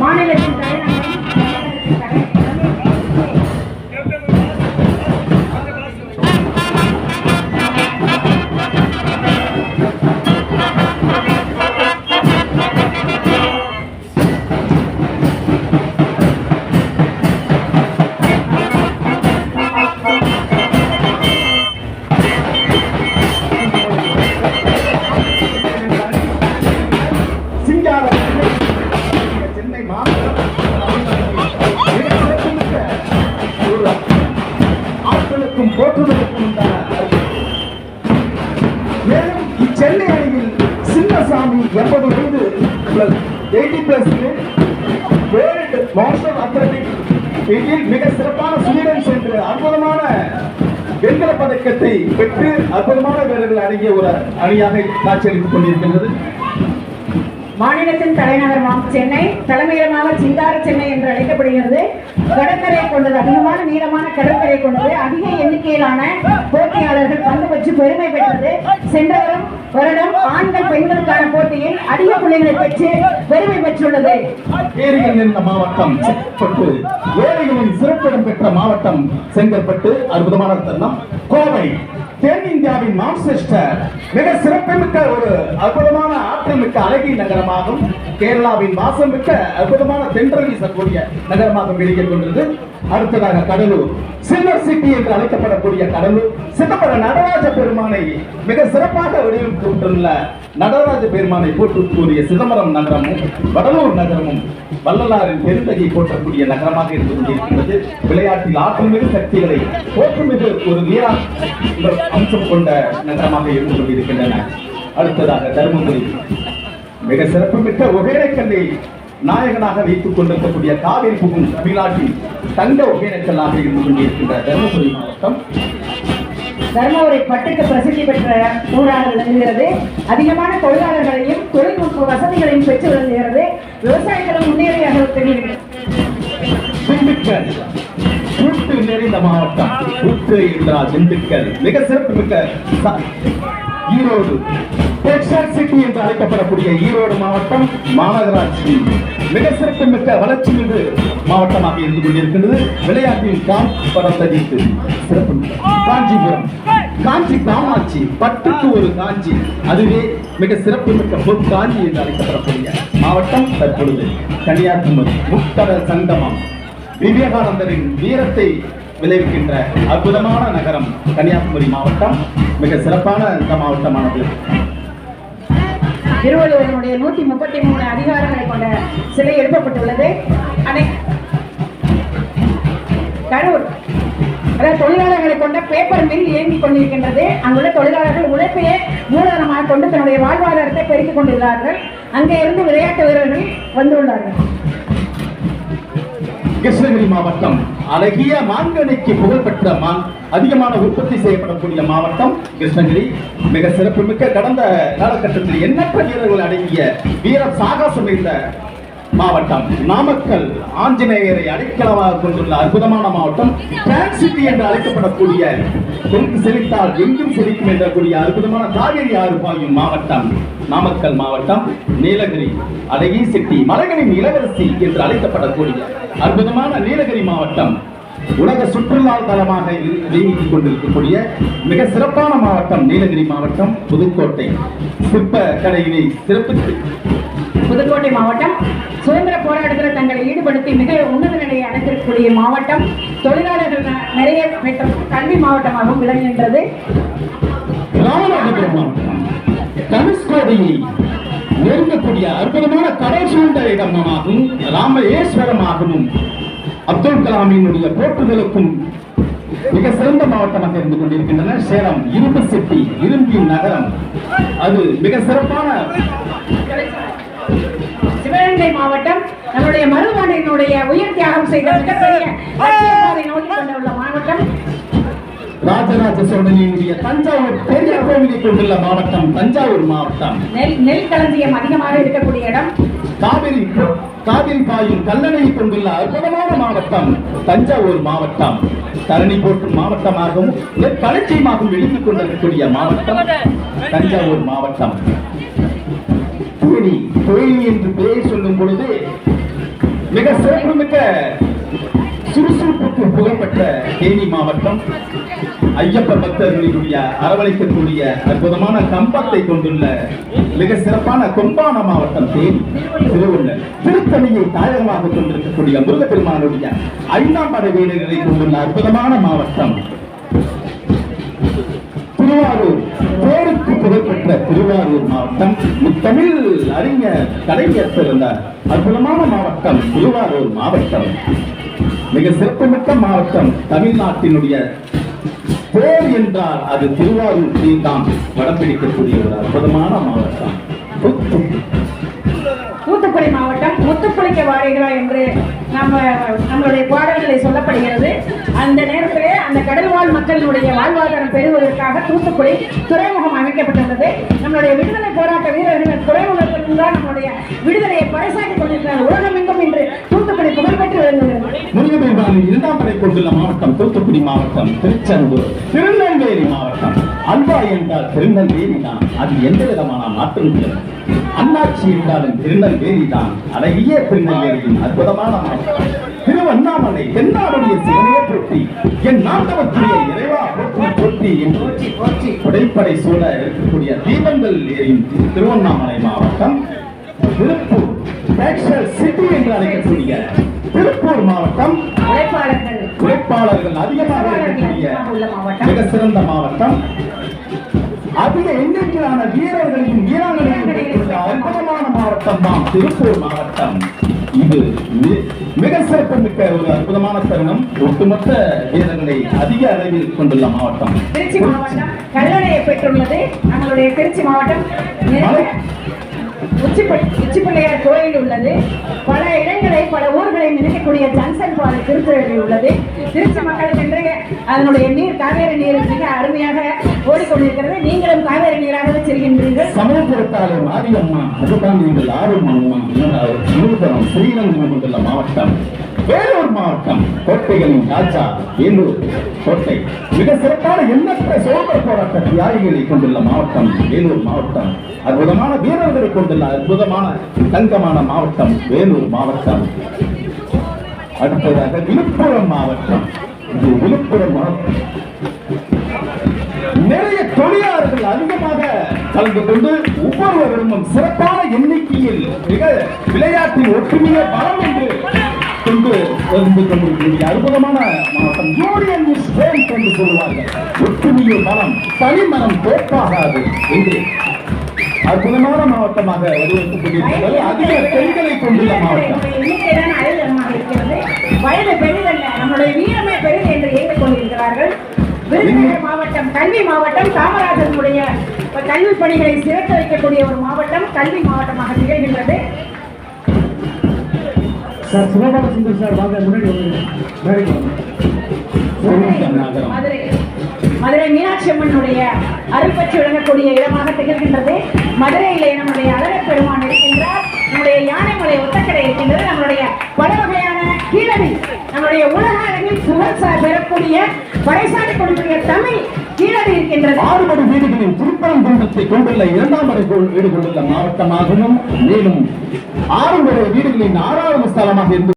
மாநிலத்தின் தலைநகர் போட்டியில் மிக சிறப்பான ஸ்வீடன் சென்று அற்புதமான வெண்கல பதக்கத்தை பெற்று அற்புதமான வீரர்கள் அடங்கிய ஒரு அணியாக காட்சியளித்துக் கொண்டிருக்கின்றது. மாநிலத்தின் தலைநகரமாம் சென்னை தலைமையிடமாக சிங்கார சென்னை என்று அழைக்கப்படுகிறது. கடற்கரை கொண்டது அதிகமான நீளமான கடற்கரை கொண்டது அதிக எண்ணிக்கையிலான போட்டியாளர்கள் பங்கு பெற்று பெருமை பெற்றது. சென்றவரும் வருடம் ஆண்கள் பெண்களுக்கான போட்டியில் அதிக புள்ளிகளை பெற்று பெருமை பெற்றுள்ளது. ஏரிகள் மாவட்டம் செங்கற்பட்டு. ஏரிகளின் சிறப்பிடம் பெற்ற மாவட்டம் செங்கற்பட்டு. அற்புதமான தருணம். கோவை தென்னிந்தியாவின் மான்செஸ்டர் மிக சிறப்புமிக்க ஒரு அற்புதமான ஆற்றமிக்க அழகிய நகரமாகும் கேரளாவின் வாசமிக்க அற்புதமான தென்றல் வீசக்கூடிய நகரமாக விளங்கிக் கொண்டது அடுத்ததாக கடலூர் சில்வர் சிட்டி என்று அழைக்கப்படக்கூடிய கடலூர் சிதம்பர நடராஜ பெருமானை மிக சிறப்பாக வடிவமைக்கப்பட்டுள்ள நடராஜ பெருமானை போட்டு கூறிய சிதம்பரம் நகரமும் வடலூர் நகரமும் வள்ளலாரின் பெருந்தகை போற்றக்கூடிய நகரமாக இருந்து கொண்டிருக்கிறது விளையாட்டில் ஆற்றல் மிகு சக்திகளை போற்றுமிகு ஒரு வீராக அம்சம் கொண்ட நகரமாக இருந்து கொண்டிருக்கின்றன. அடுத்ததாக தருமபுரி. மிக சிறப்புமிக்க ஒகேனக்கல்லை நாயகனாக வைத்துக் கொண்டிருக்கக்கூடிய காவிரி புகும் தமிழ்நாட்டின் தங்க ஒகேனக்கல்லாக இருந்து கொண்டிருக்கின்ற தருமபுரி மாவட்டம். தர்மபுரி பட்டுக்கு பிரசித்தி பெற்ற ஊராக விளங்குகிறது. அதிகமான தொழிலாளர்களையும் தொழில்நுட்ப வசதிகளையும் பெற்று விளங்குகிறது. விவசாயிகளும் முன்னேறியாக தெரிகிறது. திண்டுக்கல் நிறைந்த மாவட்டம் உத்திரை என்றால் திண்டுக்கல் மிக சிறப்புமிக்க ச- ஈரோடு டெக்ஸ்டைல் சிட்டி என்று அழைக்கப்படக்கூடிய ஈரோடு மாவட்டம் மாநகராட்சி. மிக சிறப்புமிக்க வளர்ச்சி மிகு மாவட்டமாக இருந்து கொண்டிருக்கின்றது. விளையாட்டின் காம் பரந்தடித்து சிறப்பு காஞ்சிபுரம் காஞ்சி காமாட்சி பட்டுக்கு ஒரு காஞ்சி அதுவே மிக சிறப்புமிக்க பொற்காஞ்சி என்று அழைக்கப்படக்கூடிய மாவட்டம் தற்பொழுது கன்னியாகுமரி முக்கடல் சங்கமம் விவேகானந்தரின் வீரத்தை விளைவிக்கின்ற அற்புதமான நகரம் கன்னியாகுமரி மாவட்டம் மிக சிறப்பான இந்த மாவட்டமானது. திருவள்ளுவரினுடைய நூற்றி முப்பத்தி மூணு அதிகாரங்களை கொண்ட சிலை எழுப்பப்பட்டுள்ளது. அனை கரூர் அதாவது தொழிலாளர்களை கொண்ட பேப்பர் மில் இயங்கிக் கொண்டிருக்கின்றது. அங்குள்ள தொழிலாளர்கள் உழைப்பையே மூலதனமாக கொண்டு தன்னுடைய வாழ்வாதாரத்தை பெருக்கிக் கொண்டிருக்கிறார்கள் அங்கே இருந்து விளையாட்டு வீரர்கள் வந்துள்ளார்கள். கிருஷ்ணகிரி மாவட்டம். அழகிய மாங்கனிக்கு புகழ்பெற்ற மான் அதிகமான உற்பத்தி செய்யப்படக்கூடிய மாவட்டம் கிருஷ்ணகிரி. மிக சிறப்புமிக்க கடந்த காலகட்டத்தில் எண்ணற்ற வீரர்கள் அடங்கிய வீர சாகசம் நிறைந்த மாவட்டம் நாமக்கல். ஆஞ்சநேயரை அடைக்கலமாக கொண்டுள்ள அற்புதமான மாவட்டம் பிளான் சிட்டி என்று அழைக்கப்படக்கூடிய கொங்கு செழித்தால் எங்கும் செழிக்கும் என்ற கூடிய அற்புதமான காவிரி ஆறு பாயும் மாவட்டம் நாமக்கல் மாவட்டம் நீலகிரி அழகி சிட்டி மலகனின் இளவரசி என்று அழைக்கப்படக்கூடிய அற்புதமான நீலகிரி மாவட்டம். உலக சுற்றுலா தலமாக இயங்கிக் கொண்டிருக்கக்கூடிய மிக சிறப்பான மாவட்டம் நீலகிரி மாவட்டம் புதுக்கோட்டை. சிற்ப கலையினை சிறப்பித்து புதுக்கோட்டை மாவட்டம் சுதந்திர போராட்டத்தில் தங்களை ஈடுபடுத்தி மிக உன்னத நிலையை அடைந்திருக்கக்கூடிய மாவட்டம். தொழிலாளர்கள் நிறைய பெற்ற கல்வி மாவட்டமாகவும் விளங்குகின்றது ராமநாதபுரம் மாவட்டம். நெருங்கக்கூடிய அற்புதமான கடல் சூழ்ந்த இடமாகவும் ராமேஸ்வரமாகவும் அப்துல் கலாமினுடைய போற்றுதலுக்கும் மிக சிறந்த மாவட்டமாக இருந்து கொண்டிருக்கின்றன. சேலம் இரும்பு சிட்டி இரும்பின் நகரம். அது மிக சிறப்பான சிவகங்கை மாவட்டம் நம்முடைய மருதுபாண்டியனுடைய உயிர் தியாகம் செய்த மிகப்பெரிய மாவட்டம். ராஜராஜ சோழனினுடைய தஞ்சாவூர் பெரிய கோவிலை கொண்டுள்ள மாவட்டம் தஞ்சாவூர் மாவட்டம். நெல் நெல் களஞ்சியம் அதிகமாக இருக்கக்கூடிய இடம். காவிரி காவிரி பாயும் கல்லணையை கொண்டுள்ள அற்புதமான மாவட்டம் தஞ்சாவூர் மாவட்டம். தரணி போற்றும் மாவட்டமாகவும் களஞ்சியமாகவும் விளங்கிக் கொண்டிருக்கக்கூடிய மாவட்டம் தஞ்சாவூர் மாவட்டம். தேனி தேனி என்று பெயர் சொல்லும் பொழுது மிக சிறப்புமிக்க சுறுசுறுப்புக்கு புகழ்பெற்ற தேனி மாவட்டம் ஐயப்ப பக்தர்களினுடைய அரவணைக்கக்கூடிய அற்புதமான கம்பத்தை கொண்டுள்ள மிக சிறப்பான கொம்பான மாவட்டம் தேனி திருவள்ளர் திருத்தணியை தாயகமாக கொண்டிருக்கக்கூடிய முருகப்பெருமானுடைய ஐந்தாம் படை வீரர்களை கொண்டுள்ள அற்புதமான மாவட்டம். திருவாரூர் புகழ்பெற்ற திருவாரூர் மாவட்டம். முத்தமிழ் அறிஞர் கலைஞர் பிறந்த அற்புதமான மாவட்டம் திருவாரூர் மாவட்டம். மிக சிறப்புமிக்க மாவட்டம் தமிழ்நாட்டினுடைய போர் என்றால் அது திருவாரூர் தான் படம் பிடிக்கக்கூடிய ஒரு அற்புதமான மாவட்டம். தூத்துக்குடி. மாவட்டம் முத்துக்குளிக்க வாரீர்களா என்று நம்ம நம்மளுடைய பாடல்களை சொல்லப்படுகிறது. அந்த நேரத்திலே அந்த கடல் வாழ் மக்களினுடைய வாழ்வாதாரம் பெறுவதற்காக தூத்துக்குடி துறைமுகம் அமைக்கப்பட்டுள்ளது. நம்மளுடைய விடுதலை போராட்ட வீரர்கள் துறைமுகத்தில் தான் நம்மளுடைய விடுதலையை பறைசாற்றி கொண்டிருக்கிறார் உலகமெங்கும் இன்று தூத்துக்குடி புகழ்பெற்று விளங்குகிறது. முருகபெருமானின் இரண்டாம் படை கொண்டுள்ள மாவட்டம் தூத்துக்குடி மாவட்டம் திருச்செந்தூர் திருநெல்வேலி மாவட்டம். அன்பா என்றால் திருநெல்வேலி தான். அது எந்த விதமான மாற்றம் இல்லை. அண்ணாச்சி என்றாலும் திருநெல்வேலி தான். அழகிய திருநெல்வேலியின் அற்புதமான மாவட்டம் திருவண்ணாமலை என்னாருடைய சிவனையே பொட்டி என் நாட்டவத்துடைய இறைவா பொட்டி போற்றி என்று உடைப்படை சூழ இருக்கக்கூடிய தீபங்கள் எரியும் திருவண்ணாமலை மாவட்டம் திருப்பூர் சிட்டி என்று அழைக்கக்கூடிய திருப்பூர் மாவட்டம். உழைப்பாளர்கள். அதிகமாக இருக்கக்கூடிய மிக சிறந்த மாவட்டம். அதிக எண்ணிக்கையிலான வீரர்களையும் வீராங்கனையும் அற்புதமான மாவட்டம் தான் திருப்பூர் மாவட்டம். இது மிக சிறப்புமிக்க ஒரு அற்புதமான தருணம். ஒட்டுமொத்த வீரர்களை அதிக அளவில் கொண்டுள்ள மாவட்டம். திருச்சி மாவட்டம் கல்லணையை பெற்றுள்ளது. நம்மளுடைய திருச்சி மாவட்டம் உச்சிப்பிள்ளையார் கோயில் உள்ளது. பல இடங்களை பல ஊர்களை நினைக்கக்கூடிய ஜங்ஷன் பாதை திருத்துறையில் உள்ளது. திருச்சி மக்களுக்கு இன்றைய அதனுடைய நீர் காவேரி நீர் மிக அருமையாக ஓடிக்கொண்டிருக்கிறது. நீங்களும் காவேரி நீராக வச்சிருக்கின்றீர்கள் சமயபுரத்தாலே மாரியம்மா அதுதான் நீங்கள் ஆர்வம் ஸ்ரீரங்கம் கொண்டுள்ள மாவட்டம். வேலூர் மாவட்டம் கோட்டைகளின் ராஜா வேலூர் கோட்டை. மிக சிறப்பான எண்ணற்ற சுதந்திர போராட்ட தியாகிகளை கொண்டுள்ள மாவட்டம் வேலூர் மாவட்டம். அற்புதமான வீரர்களை கொண்டுள்ள அற்புதமான தங்கமான மாவட்டம் வேலூர் மாவட்டம். அடுத்ததாக விழுப்புரம் மாவட்டம். இது விழுப்புரம் மாவட்டம். நிறைய தொழிலாளர்கள் அதிகமாக கலந்து கொண்டு ஒவ்வொருவரும் சிறப்பான எண்ணிக்கையில் மிக விளையாட்டின் ஒற்றுமையை பலம் என்று கொண்டு வந்து கொண்டிருக்கக்கூடிய அற்புதமான மாவட்டம் யூனியன் இஸ் ஸ்ட்ரென்த் என்று சொல்வார்கள் ஒற்றுமையில் பலம் தனிமரம் தோற்காகாது என்று. அற்புதமான மாவட்டமாக வடிவமைக்கப்பட்டிருக்கிறது. அதிக பெண்களை கொண்டுள்ள மாவட்டம். வயது பெரிதல்ல நம்முடைய வீரமே பெரிது என்று ஏற்றுக் கொண்டிருக்கிறார்கள் விருதுநகர் மாவட்டம் கல்வி மாவட்டம் காமராஜனுடைய கல்வி பணிகளை சிறக்க வைக்கக்கூடிய ஒரு மாவட்டம் கல்வி மாவட்டமாக திகழ்கின்றது. சார் சிவபால சுந்தர் சார் வாங்க முன்னாடி வந்து மதுரை மதுரை. மீனாட்சி அம்மனுடைய அருள் பெற்று விளங்கக்கூடிய இடமாக திகழ்கின்றது. மதுரையிலே நம்முடைய அழகர் பெருமான் இருக்கின்றார். நம்முடைய யானைமலை ஒத்தக்கடை இருக்கின்றது. நம்மளுடைய பல வகையான கீழடி. நம்முடைய உலக அளவில் புகழ் சார் பெறக்கூடிய பறைசாட்டி கொடுக்கூடிய தமிழ் கீழடி இருக்கின்றது. ஆறுபடை வீடுகளின் திருப்பரங்குன்றத்தை கொண்டுள்ள இரண்டாம் படை வீடு கொண்டுள்ள மாவட்டமாகவும் மேலும் ஆறுபடை வீடுகளின் ஆறாவது ஸ்தலமாக இருந்து